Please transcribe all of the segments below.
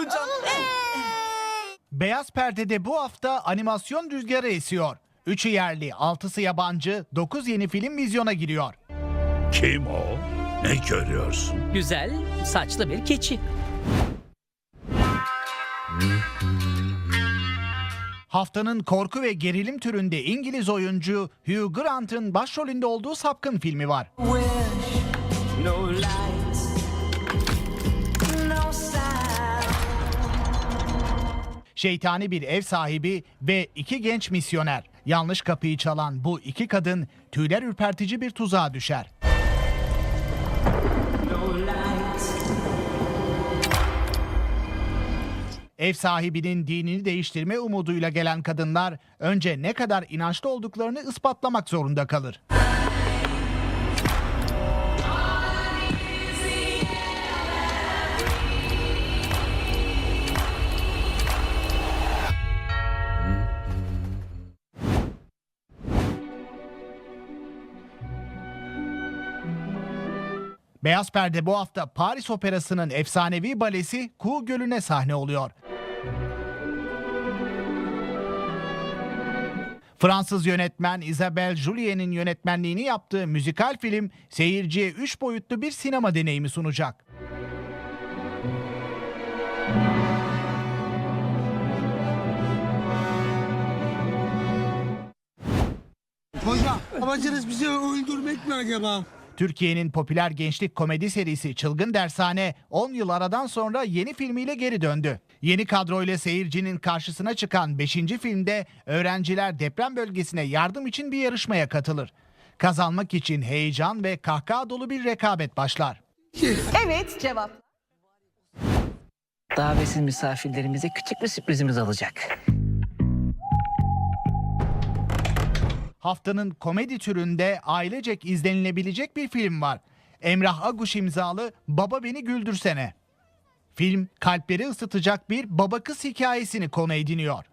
olacağım. Beyaz perdede bu hafta animasyon rüzgarı esiyor. Üçü yerli, altısı yabancı, 9 yeni film vizyona giriyor. Kim o? Ne görüyorsun? Güzel, saçlı bir keçi. Haftanın korku ve gerilim türünde İngiliz oyuncu Hugh Grant'ın başrolünde olduğu Sapkın filmi var. No lights, Şeytani bir ev sahibi ve iki genç misyoner. Yanlış kapıyı çalan bu iki kadın tüyler ürpertici bir tuzağa düşer. Ev sahibinin dinini değiştirme umuduyla gelen kadınlar önce ne kadar inançlı olduklarını ispatlamak zorunda kalır. Beyaz Perde bu hafta Paris Operası'nın efsanevi balesi Kuğu Gölü'ne sahne oluyor. Fransız yönetmen Isabelle Julier'in yönetmenliğini yaptığı müzikal film seyirciye 3 boyutlu bir sinema deneyimi sunacak. Hocam amacınız bizi öldürmek mi acaba? Türkiye'nin popüler gençlik komedi serisi Çılgın Dershane 10 yıl aradan sonra yeni filmiyle geri döndü. Yeni kadroyla seyircinin karşısına çıkan 5. filmde öğrenciler deprem bölgesine yardım için bir yarışmaya katılır. Kazanmak için heyecan ve kahkaha dolu bir rekabet başlar. Evet cevap. Davetsiz misafirlerimize küçük bir sürprizimiz olacak. Haftanın komedi türünde ailecek izlenilebilecek bir film var. Emrah Aguş imzalı Baba Beni Güldürsene. Film kalpleri ısıtacak bir baba kız hikayesini konu ediniyor.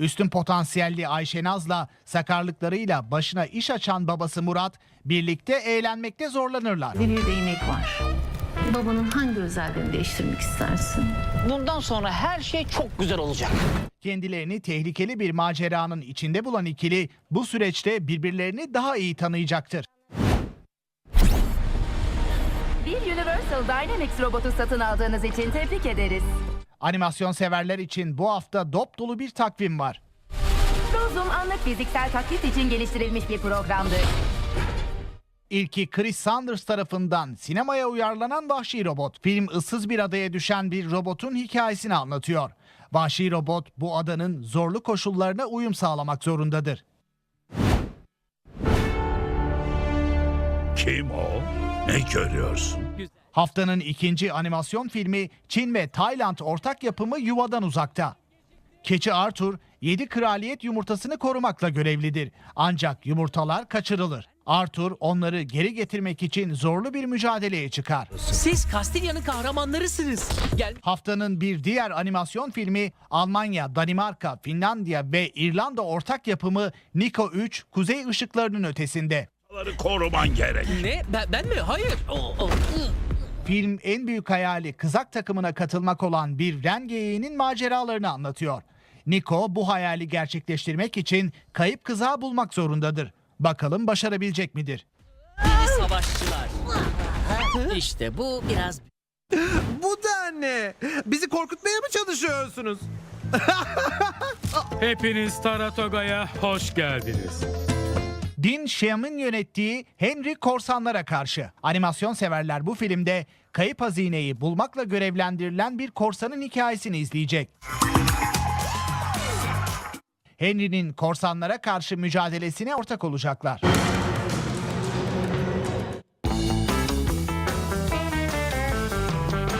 Üstün potansiyelli Ayşe Naz'la sakarlıklarıyla başına iş açan babası Murat birlikte eğlenmekte zorlanırlar. Bir değnek var. Babanın hangi özelliğini değiştirmek istersin? Bundan sonra her şey çok güzel olacak. Kendilerini tehlikeli bir maceranın içinde bulan ikili bu süreçte birbirlerini daha iyi tanıyacaktır. Bir Universal Dynamics robotu satın aldığınız için tebrik ederiz. Animasyon severler için bu hafta dop dolu bir takvim var. Rozum anlık fiziksel taklit için geliştirilmiş bir programdır. İlki Chris Sanders tarafından sinemaya uyarlanan Vahşi Robot. Film ıssız bir adaya düşen bir robotun hikayesini anlatıyor. Vahşi robot bu adanın zorlu koşullarına uyum sağlamak zorundadır. Kim o? Ne görüyorsun? Haftanın ikinci animasyon filmi Çin ve Tayland ortak yapımı Yuvadan Uzakta. Keçi Arthur 7 kraliyet yumurtasını korumakla görevlidir. Ancak yumurtalar kaçırılır. Arthur onları geri getirmek için zorlu bir mücadeleye çıkar. Siz Kastilya'nın kahramanlarısınız. Gel Haftanın bir diğer animasyon filmi Almanya, Danimarka, Finlandiya ve İrlanda ortak yapımı Niko 3 Kuzey Işıklarının Ötesinde. Onları koruman gerek. ne? Ben, ben mi? Hayır. O- o- ı. Film en büyük hayali kızak takımına katılmak olan bir ren geyiğinin maceralarını anlatıyor. Niko bu hayali gerçekleştirmek için kayıp kızağı bulmak zorundadır. Bakalım başarabilecek midir? Savaşçılar. İşte bu biraz Bu da ne? Bizi korkutmaya mı çalışıyorsunuz? Hepiniz Taratoga'ya hoş geldiniz. Din Shyam'ın yönettiği Henry Korsanlara karşı. Animasyon severler bu filmde kayıp hazineyi bulmakla görevlendirilen bir korsanın hikayesini izleyecek. Henry'nin korsanlara karşı mücadelesine ortak olacaklar.